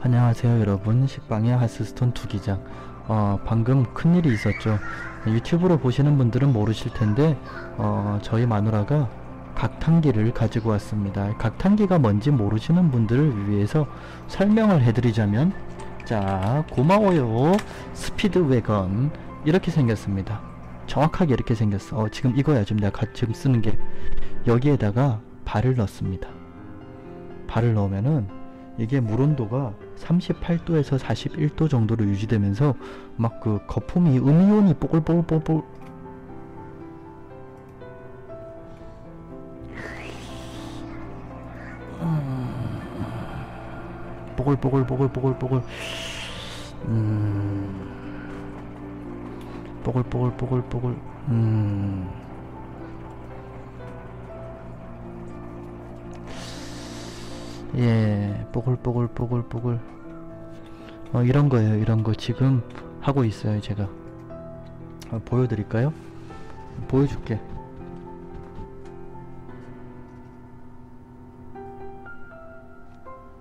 안녕하세요 여러분. 식빵의 하스스톤 투기장. 어, 방금 큰일이 있었죠. 유튜브로 보시는 분들은 모르실 텐데 어, 저희 마누라가 각탕기를 가지고 왔습니다. 각탕기가 뭔지 모르시는 분들을 위해서 설명을 해드리자면 자 고마워요. 스피드 웨건. 이렇게 생겼습니다. 정확하게 이렇게 생겼어. 어, 지금 이거야. 지금 내가 가- 지금 쓰는 게. 여기에다가 발을 넣습니다. 발을 넣으면은 이게 물 온도가 38도에서 41도 정도로 유지되면서 막 그 거품이 음이온이 뽀글뽀글뽀글. 뽀글뽀글뽀글뽀글뽀글. 음. 뽀글뽀글뽀글뽀글. 음 예, 뽀글뽀글 뽀글뽀글. 어, 이런 거예요, 이런 거. 지금 하고 있어요, 제가. 어, 보여드릴까요? 보여줄게.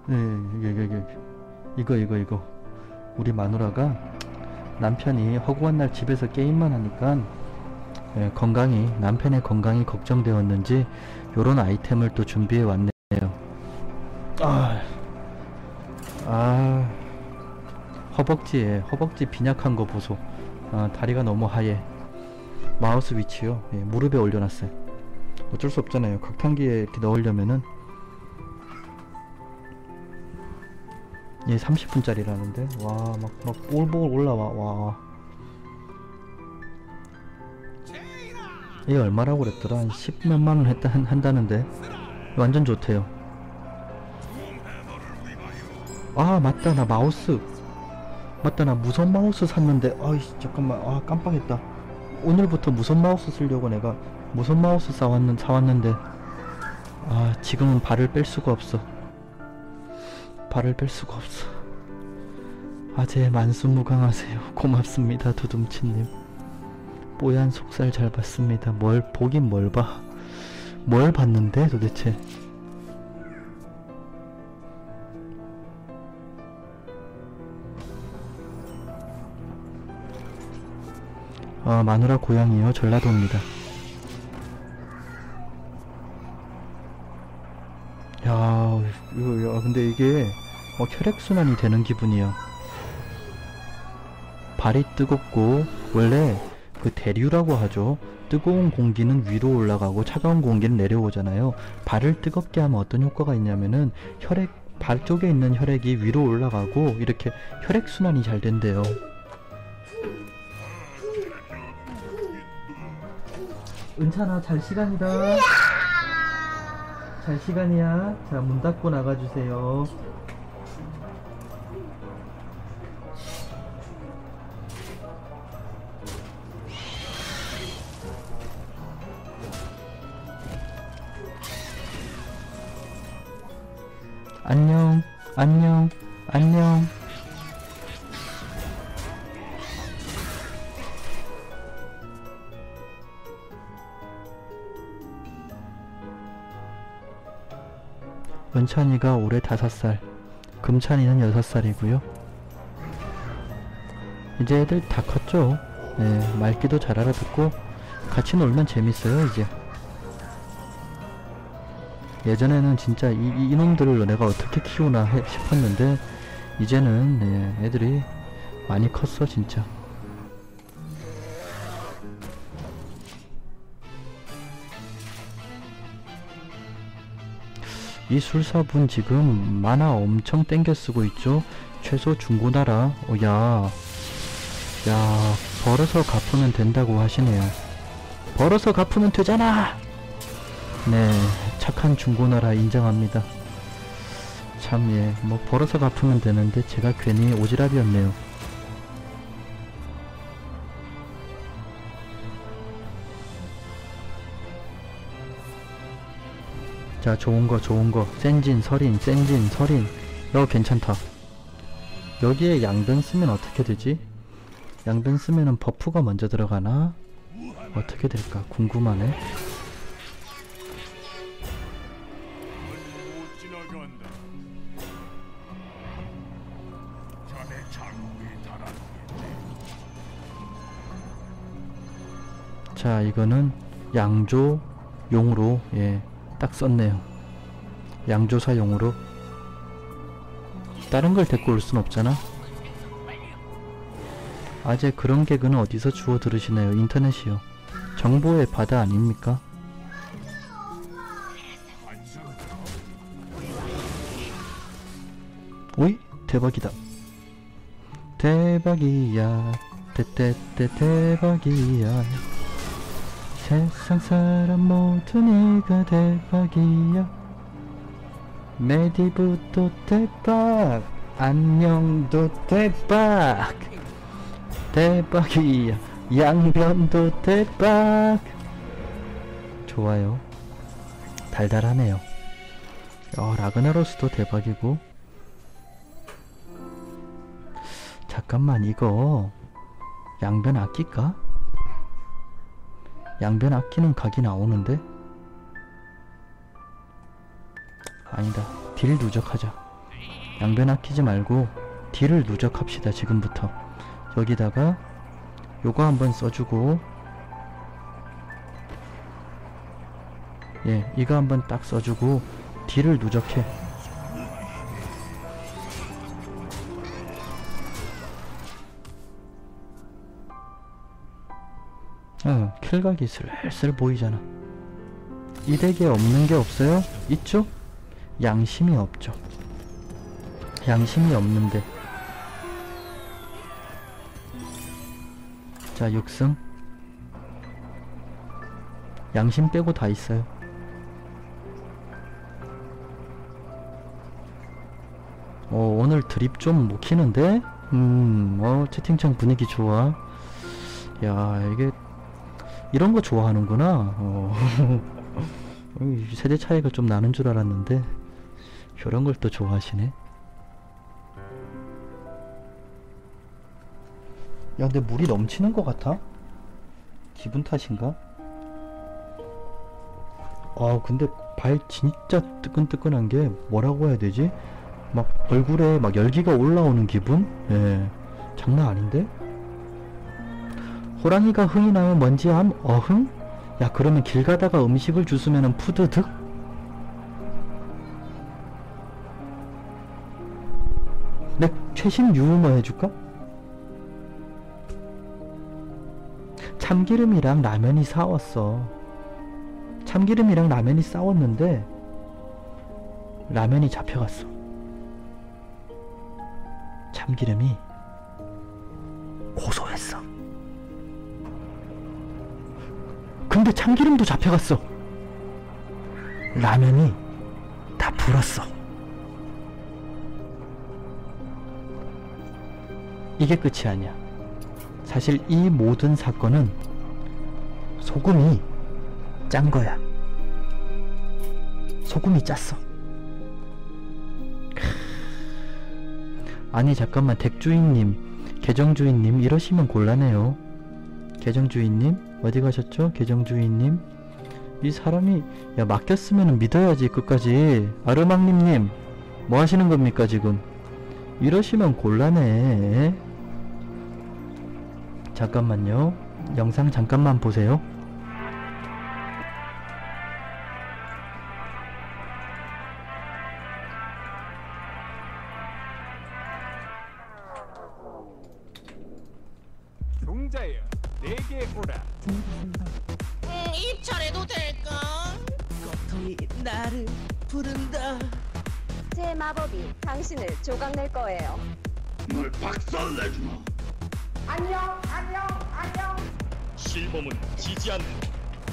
예, 이게, 이게. 이거, 이거, 이거. 우리 마누라가 남편이 허구한 날 집에서 게임만 하니까 예, 건강이, 남편의 건강이 걱정되었는지 요런 아이템을 또 준비해 왔네 허벅지에 허벅지 빈약한 거 보소. 아, 다리가 너무 하얘. 마우스 위치요. 예, 무릎에 올려놨어요. 어쩔 수 없잖아요. 각탕기에 이렇게 넣으려면은 얘 30분짜리라는데 와막막 볼볼 올라와 와. 얘 얼마라고 그랬더라? 한 10몇만 원 했다 한, 한다는데 완전 좋대요. 아 맞다 나 마우스 맞다 나 무선 마우스 샀는데 아이 잠깐만 아 깜빡했다. 오늘부터 무선 마우스 쓰려고 내가 무선 마우스 사왔는, 사왔는데 아 지금은 발을 뺄 수가 없어. 발을 뺄 수가 없어. 아재 만수무강하세요. 고맙습니다 두둠치님. 뽀얀 속살 잘 봤습니다. 뭘 보긴 뭘봐뭘 봤는데 도대체 어, 마누라 고향이요 전라도입니다. 야, 이거, 야, 근데 이게 어, 혈액순환이 되는 기분이야. 발이 뜨겁고 원래 그 대류라고 하죠. 뜨거운 공기는 위로 올라가고 차가운 공기는 내려오잖아요. 발을 뜨겁게 하면 어떤 효과가 있냐면은 혈액 발 쪽에 있는 혈액이 위로 올라가고 이렇게 혈액 순환이 잘 된대요. 은찬아 잘 시간이다. 잘 시간이야. 자 문 닫고 나가주세요. 안녕 안녕 안녕 은찬이가 올해 다섯 살, 금찬이는 여섯 살이고요. 이제 애들 다 컸죠. 네, 말귀도 잘 알아듣고 같이 놀면 재밌어요 이제. 예전에는 진짜 이, 이, 이놈들을 내가 어떻게 키우나 해- 싶었는데 이제는 네, 애들이 많이 컸어 진짜. 이 술사분 지금 만화 엄청 땡겨 쓰고 있죠? 최소 중고나라. 어, 야. 야, 벌어서 갚으면 된다고 하시네요. 벌어서 갚으면 되잖아! 네, 착한 중고나라 인정합니다. 참, 예, 뭐, 벌어서 갚으면 되는데 제가 괜히 오지랖이었네요. 자 좋은거 좋은거. 센진 서린 센진 서린 여 괜찮다. 여기에 양변 쓰면 어떻게 되지? 양변 쓰면은 버프가 먼저 들어가나? 어떻게 될까? 궁금하네. 자 이거는 양조 용으로. 예. 딱 썼네요. 양조사용으로? 다른 걸 데리고 올 순 없잖아. 아재 그런 개그는 어디서 주워 들으시나요? 인터넷이요. 정보의 바다 아닙니까? 오이 대박이다. 대박이야. 때때때 대박이야 세상 사람 모두 네가 대박이야. 메디브도 대박 안녕도 대박. 대박이야. 양변도 대박. 좋아요. 달달하네요. 어 라그나로스도 대박이고. 잠깐만 이거 양변 아낄까? 양변 아끼는 각이 나오는데? 아니다. 딜 누적하자. 양변 아끼지 말고 딜을 누적합시다 지금부터. 여기다가 요거 한번 써주고. 예 이거 한번 딱 써주고 딜을 누적해 어, 킬각이 슬슬 보이잖아. 이 덱에 없는 게 없어요? 있죠? 양심이 없죠. 양심이 없는데. 자, 6승. 양심 빼고 다 있어요. 어, 오늘 드립 좀 먹히는데? 음, 어, 채팅창 분위기 좋아. 야, 이게 이런 거 좋아하는구나. 어. 세대 차이가 좀 나는 줄 알았는데 이런 걸 또 좋아하시네. 야, 근데 물이 넘치는 것 같아? 기분 탓인가? 아, 근데 발 진짜 뜨끈뜨끈한 게 뭐라고 해야 되지? 막 얼굴에 막 열기가 올라오는 기분? 예, 장난 아닌데? 호랑이가 흥이 나면 뭔지 함? 어흥? 야 그러면 길 가다가 음식을 주스면은 푸드득? 내 최신 유머 해줄까? 참기름이랑 라면이 싸웠어 참기름이랑 라면이 싸웠는데 라면이 잡혀갔어 참기름이 근데 참기름도 잡혀갔어. 라면이 다 불었어. 이게 끝이 아니야. 사실 이 모든 사건은 소금이 짠 거야. 소금이 짰어. 아니 잠깐만 덱주인님 계정주인님 이러시면 곤란해요. 계정주인님 어디 가셨죠? 계정주인님? 이 사람이 야 맡겼으면 믿어야지 끝까지. 아르망님님 뭐 하시는 겁니까 지금? 이러시면 곤란해. 잠깐만요. 영상 잠깐만 보세요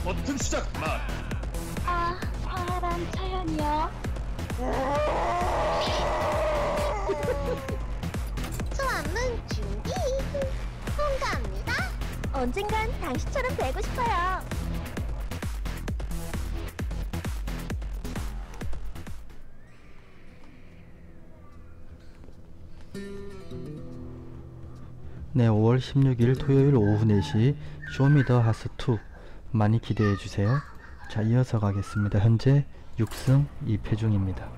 버튼 시작 말 아, 파란 차연이요. 수업은 준비. 통과합니다. 언젠간 당신처럼 되고 싶어요. 네 5월 16일 토요일 오후 4시 쇼미더 하스 2 많이 기대해주세요. 자 이어서 가겠습니다. 현재 6승 2패 중입니다.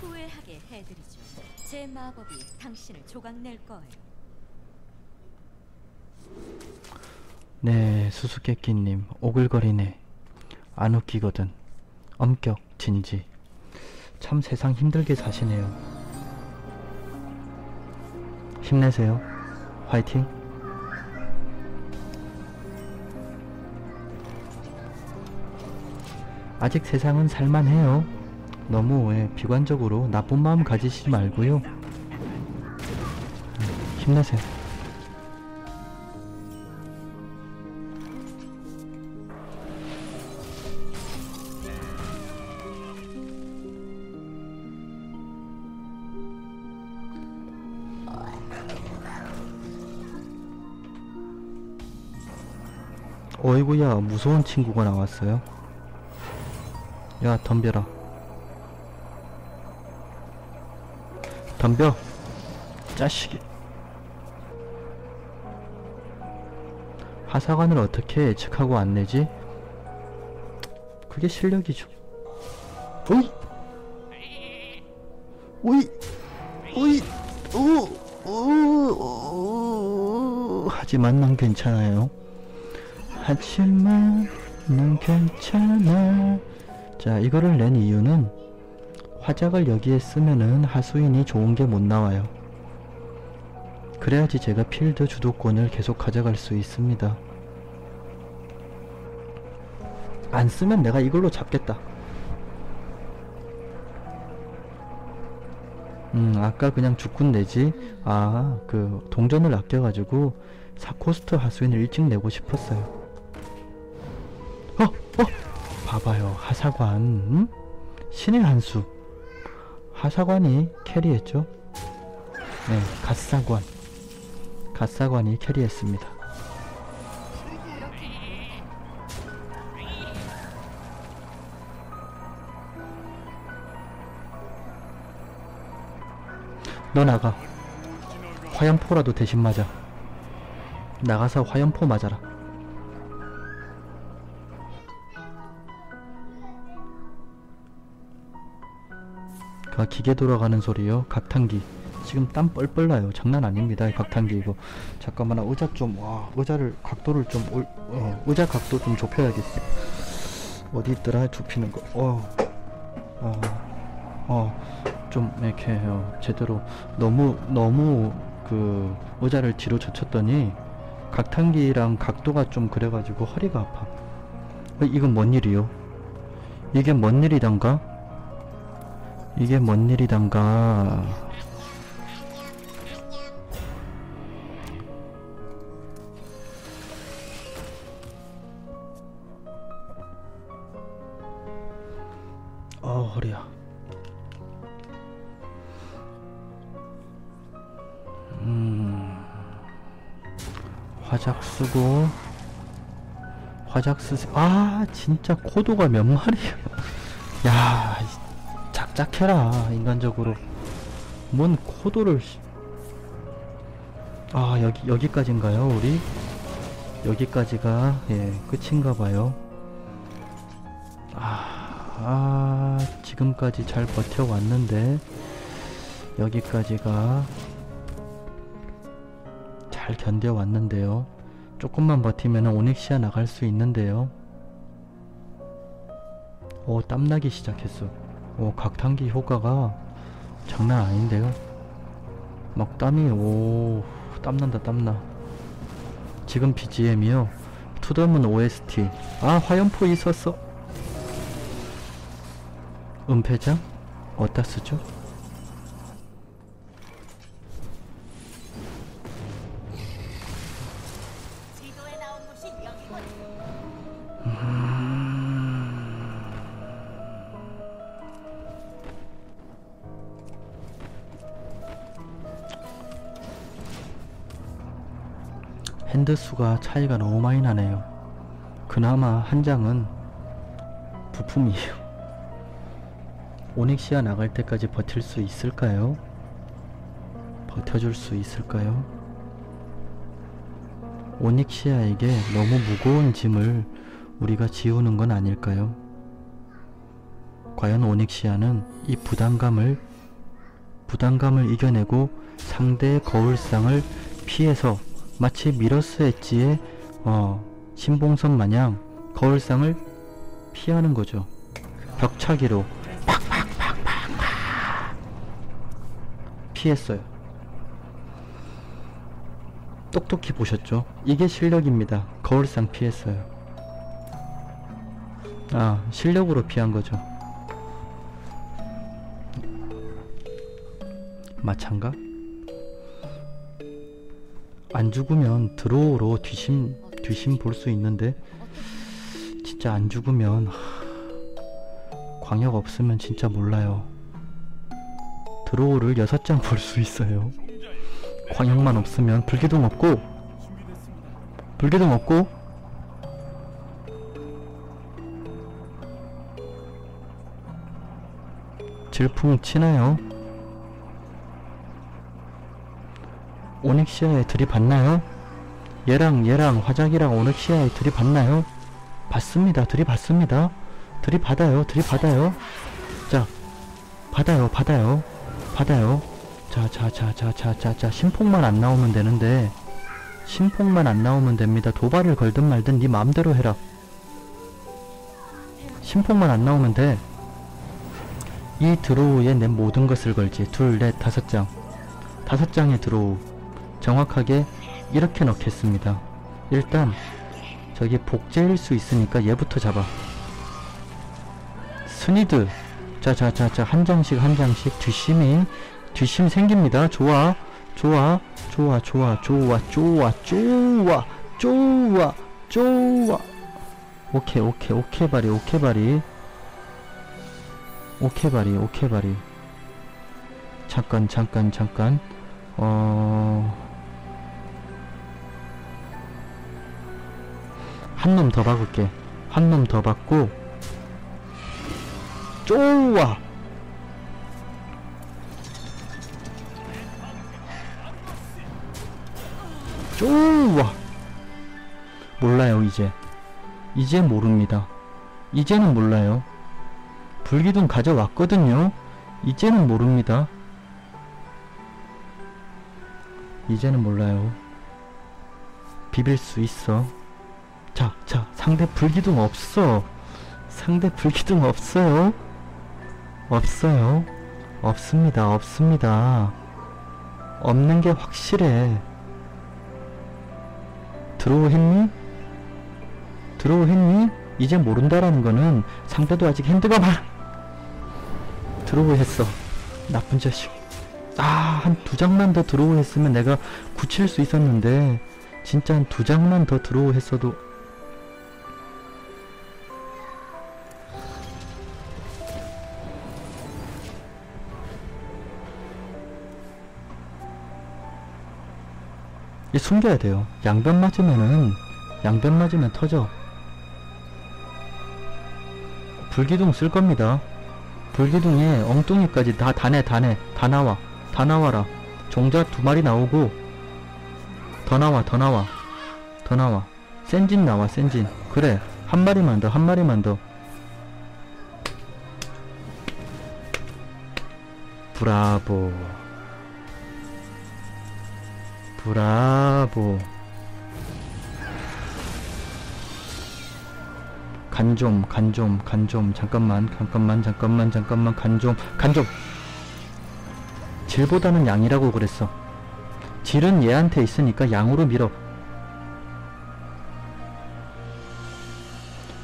후회하게 해드리죠. 제 마법이 당신을 조각낼 거예요. 네, 수수께끼님, 오글거리네. 안 웃기거든. 엄격, 진지. 참 세상 힘들게 사시네요. 힘내세요. 화이팅! 아직 세상은 살만해요. 너무 예, 비관적으로 나쁜 마음 가지시지 말고요. 음, 힘내세요. 어이구야 무서운 친구가 나왔어요 야 덤벼라 덤벼. 짜식이. 하사관을 어떻게 예측하고 안 내지? 그게 실력이죠. 오이! 오이! 오이! 오오오 하지만 난 괜찮아요. 하지만 난 괜찮아. 자 이거를 낸 이유는 화작을 여기에 쓰면은 하수인이 좋은 게 못 나와요 그래야지 제가 필드 주도권을 계속 가져갈 수 있습니다 안 쓰면 내가 이걸로 잡겠다 음 아까 그냥 죽군 내지 아 그 동전을 아껴가지고 사코스트 하수인을 일찍 내고 싶었어요 어! 어! 봐봐요 하사관 음? 신의 한수 하사관이 캐리했죠? 네 갓사관. 갓사관이 캐리했습니다. 너 나가. 화염포라도 대신 맞아. 나가서 화염포 맞아라 그 기계 돌아가는 소리요? 각탄기. 지금 땀 뻘뻘 나요. 장난 아닙니다 이 각탄기 이거. 잠깐만 의자 좀 와 의자를 각도를 좀 올, 어, 의자 각도 좀 좁혀야겠어. 어디 있더라? 좁히는 거 어어좀 이렇게 어, 제대로 너무 너무 그 의자를 뒤로 젖혔더니 각탄기랑 각도가 좀 그래가지고 허리가 아파. 어, 이건 뭔 일이요? 이게 뭔 일이던가 이게 뭔 일이던가. 어 허리야. 음 화작 쓰고 화작 쓰세 아 진짜 코도가 몇 마리야. 야 이- 작작해라 인간적으로. 뭔 코도를 씨. 아 여기 여기까지인가요 우리? 여기까지가 예 끝인가봐요. 아, 아 지금까지 잘 버텨왔는데 여기까지가 잘 견뎌왔는데요. 조금만 버티면 오닉시아 나갈 수 있는데요. 오 땀나기 시작했어 오 각탄기 효과가 장난 아닌데요. 막 땀이 오 땀난다 땀나. 지금 BGM이요. 투더문 OST 아 화염포 있었어. 은폐장? 어디다 쓰죠? 핸드수가 차이가 너무 많이 나네요. 그나마 한 장은 부품이에요. 오닉시아 나갈 때까지 버틸 수 있을까요? 버텨줄 수 있을까요? 오닉시아에게 너무 무거운 짐을 우리가 지우는 건 아닐까요? 과연 오닉시아는 이 부담감을 부담감을 이겨내고 상대의 거울상을 피해서 마치 미러스 엣지의 어, 신봉선 마냥 거울상을 피하는 거죠. 벽차기로 팍팍팍팍팍 피했어요. 똑똑히 보셨죠? 이게 실력입니다. 거울상 피했어요. 아, 실력으로 피한 거죠. 마찬가? 안 죽으면 드로우로 뒤심 뒤심 볼 수 있는데 진짜 안 죽으면 하, 광역 없으면 진짜 몰라요. 드로우를 여섯 장볼 수 있어요. 광역만 없으면 불기둥 없고 불기둥 없고 질풍 치나요? 오닉시아에 들이받나요? 얘랑 얘랑 화작이랑 오닉시아에 들이받나요? 받습니다. 들이받습니다. 들이받아요. 들이받아요. 자, 받아요. 받아요. 받아요. 자, 자, 자, 자, 자, 자, 자, 심폭만 안 나오면 되는데 심폭만 안 나오면 됩니다. 도발을 걸든 말든 네 마음대로 해라. 심폭만 안 나오면 돼. 이 드로우에 내 모든 것을 걸지. 둘, 넷, 다섯 장. 다섯 장의 드로우. 정확하게 이렇게 넣겠습니다. 일단 저기 복제일 수 있으니까 얘부터 잡아. 스니드. 자자자자 한 장씩 한 장씩 뒷심이 뒷심 생깁니다. 좋아. 좋아. 좋아 좋아 좋아 좋아 좋아 좋아 좋아 오케이 오케이 오케이 바리 오케이 바리 오케이 바리 오케이 바리 잠깐 잠깐 잠깐 어... 한 놈 더 박을게. 한 놈 더 박고. 좋아! 좋아! 몰라요 이제. 이제 모릅니다. 이제는 몰라요. 불기둥 가져왔거든요. 이제는 모릅니다. 이제는 몰라요. 비빌 수 있어 자, 자, 상대 불기둥 없어. 상대 불기둥 없어요. 없어요. 없습니다. 없습니다. 없는 게 확실해. 드로우 했니? 드로우 했니? 이제 모른다라는 거는 상대도 아직 핸드가 많아. 드로우 했어. 나쁜 자식. 아, 한 두 장만 더 드로우 했으면 내가 굳힐 수 있었는데, 진짜 한 두 장만 더 드로우 했어도 이 숨겨야 돼요. 양변 맞으면은 양변 맞으면 터져. 불기둥 쓸 겁니다. 불기둥에 엉뚱이까지 다 다내 다내 다 나와 다 나와라. 종자 두 마리 나오고 더 나와 더 나와 더 나와 센진 나와 센진 그래 한 마리만 더 한 마리만 더 브라보 브라보. 간좀 간좀 간좀. 잠깐만 잠깐만 잠깐만 잠깐만. 간좀 간좀. 질보다는 양이라고 그랬어. 질은 얘한테 있으니까 양으로 밀어.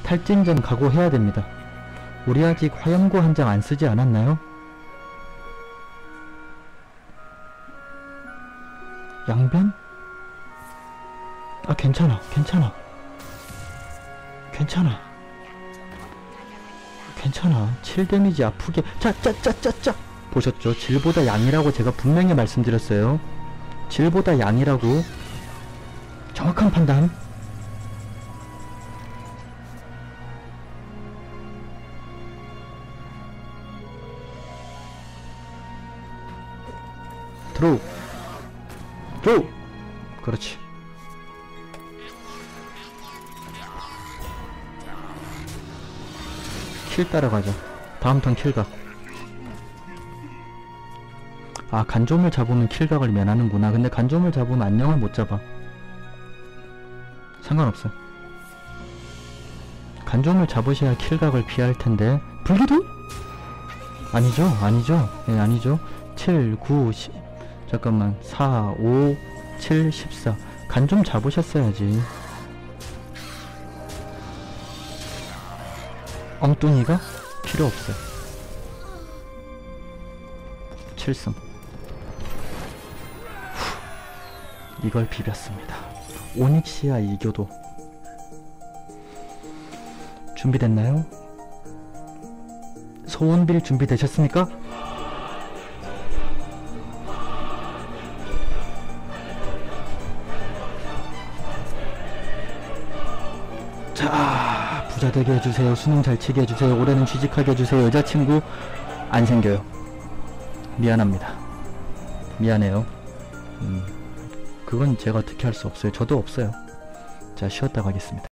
탈진전 각오해야 됩니다. 우리 아직 화염구 한장 안 쓰지 않았나요? 양변? 아 괜찮아 괜찮아. 괜찮아. 괜찮아. 7 데미지 아프게. 짜짜짜짜짜 보셨죠? 질보다 양이라고 제가 분명히 말씀드렸어요. 질보다 양이라고. 정확한 판단 드로우 그렇지. 킬 따라가자. 다음 턴 킬각 아 간좀을 잡으면 킬각을 면하는구나. 근데 간좀을 잡으면 안녕을 못 잡아. 상관없어요 간좀을 잡으셔야 킬각을 피할 텐데. 불기둥? 아니죠 아니죠. 예 아니죠. 7 9 10 잠깐만. 4 5 7 14 간 좀 잡으셨어야지. 엉뚱이가 필요 없어요. 7승 이걸 비볐습니다. 오닉시아 이교도. 준비됐나요? 소원빌 준비되셨습니까? 되게 해주세요. 수능 잘 치게 해주세요. 올해는 취직하게 해주세요. 여자친구 안 생겨요. 미안합니다. 미안해요. 음, 그건 제가 어떻게 할 수 없어요. 저도 없어요. 자, 쉬었다 가겠습니다.